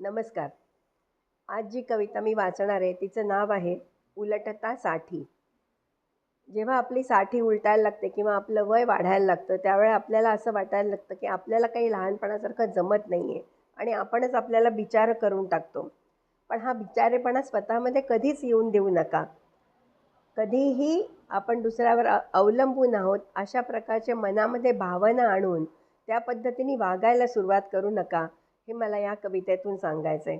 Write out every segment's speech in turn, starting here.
नमस्कार. आज जी कविता मी वाचणार आहे तिचं नाव आहे उलटता साठी. जेव्हा आपली साठी उलटायला लागते किंवा आपलं वय वाढायला लागतं त्यावेळेला आपल्याला असं वाटायला लागतं की आपल्याला काही लहानपणासारखं जमत नाही आहे आणि आपणच आपल्याला विचार करून टाकतो. पण हा बिचारेपणा स्वतःमध्ये कधीच येऊन देऊ नका. कधीही आपण दुसऱ्यावर अ अवलंबून आहोत अशा प्रकारच्या मनामध्ये भावना आणून त्या पद्धतीने वागायला सुरुवात करू नका. हे मला या कवितेतून सांगायचं आहे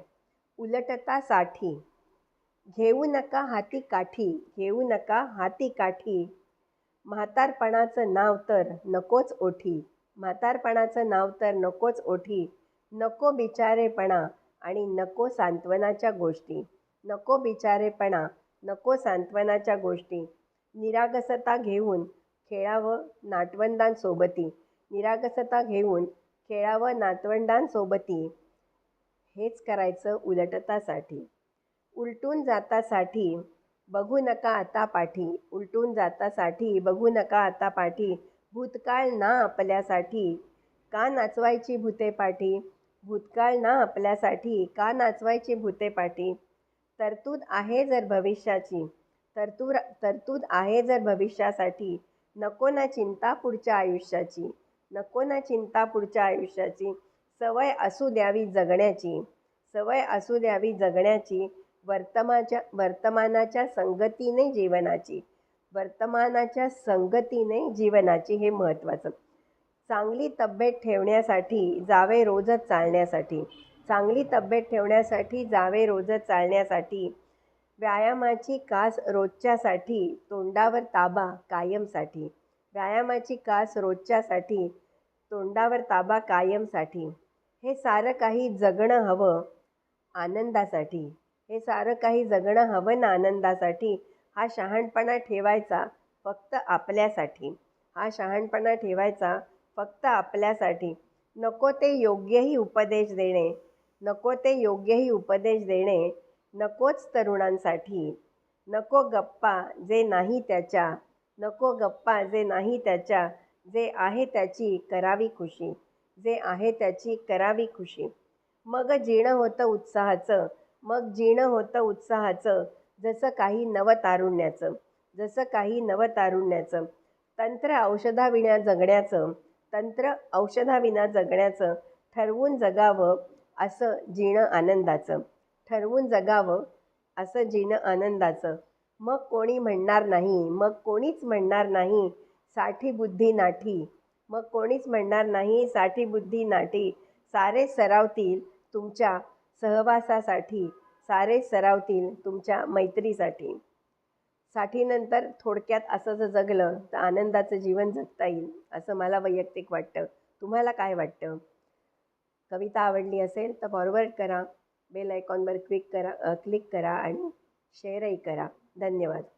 उलटता साठी घेऊ नका हाती काठी घेऊ नका हाती काठी. म्हातारपणाचं नाव तर नकोच ओठी. म्हातारपणाचं नाव तर नकोच ओठी. नको बिचारेपणा आणि नको सांत्वनाच्या गोष्टी. नको बिचारेपणा नको सांत्वनाच्या गोष्टी. निरागसता घेऊन खेळावं नाटवंदांसोबती. निरागसता घेऊन खेळावं नातवंडांसोबती. हेच करायचं उलटतासाठी. उलटून जातासाठी बघू नका आता पाठी. उलटून जातासाठी बघू नका आता पाठी. भूतकाळ ना आपल्यासाठी. का नाचवायची भूते पाठी? भूतकाळ ना आपल्यासाठी. का नाचवायची भूते पाठी? तरतूद आहे जर भविष्याची. तरतूर तरतूद आहे जर भविष्यासाठी. नको ना चिंता पुढच्या आयुष्याची. नको ना चिंता पुढच्या आयुष्याची. सवय असू द्यावी जगण्याची. सवय असू द्यावी जगण्याची. वर्तमाच्या वर्तमानाच्या संगतीने जीवनाची. वर्तमानाच्या संगतीने जीवनाची हे महत्त्वाचं. चांगली तब्येत ठेवण्यासाठी जावे रोजच चालण्यासाठी. चांगली तब्येत ठेवण्यासाठी जावे रोजच चालण्यासाठी. व्यायामाची कास रोजच्यासाठी तोंडावर ताबा कायमसाठी. व्यायामाची कास रोजच्यासाठी तोंडावर ताबा कायमसाठी. हे सारं काही जगणं हवं आनंदासाठी. हे सारं काही जगणं हवं ना आनंदासाठी हा शहाणपणा ठेवायचा फक्त आपल्यासाठी. हा शहाणपणा ठेवायचा फक्त आपल्यासाठी. नको ते योग्यही उपदेश देणे. नको ते योग्यही उपदेश देणे. नकोच तरुणांसाठी. नको गप्पा जे नाही त्याच्या. नको गप्पा जे नाही त्याच्या जे आहे त्याची करावी खुशी जे आहे त्याची करावी खुशी. मग जीणं होतं उत्साहाचं मग जीणं होतं उत्साहाचं जसं काही नवतारुण्याचं जसं काही नवतारुण्याचं तंत्र औषधाविना जगण्याचं तंत्र औषधाविना जगण्याचं ठरवून जगावं असं जीणं आनंदाचं ठरवून जगावं असं जीणं आनंदाचं. मग कोणी म्हणणार नाही मग कोणीच म्हणणार नाही साठी बुद्धी नाठी. मग कोणीच म्हणणार नाही साठी बुद्धी नाठी. सारे सरावतील तुमच्या सहवासासाठी सारे सरावतील तुमच्या मैत्रीसाठी. साठीनंतर थोडक्यात असं जर जगलं तर आनंदाचं जीवन जगता येईल असं मला वैयक्तिक वाटतं. तुम्हाला काय वाटतं? कविता आवडली असेल तर फॉरवर्ड करा बेल आयकॉनवर क्लिक करा क्लिक करा आणि शेअरही करा. धन्यवाद.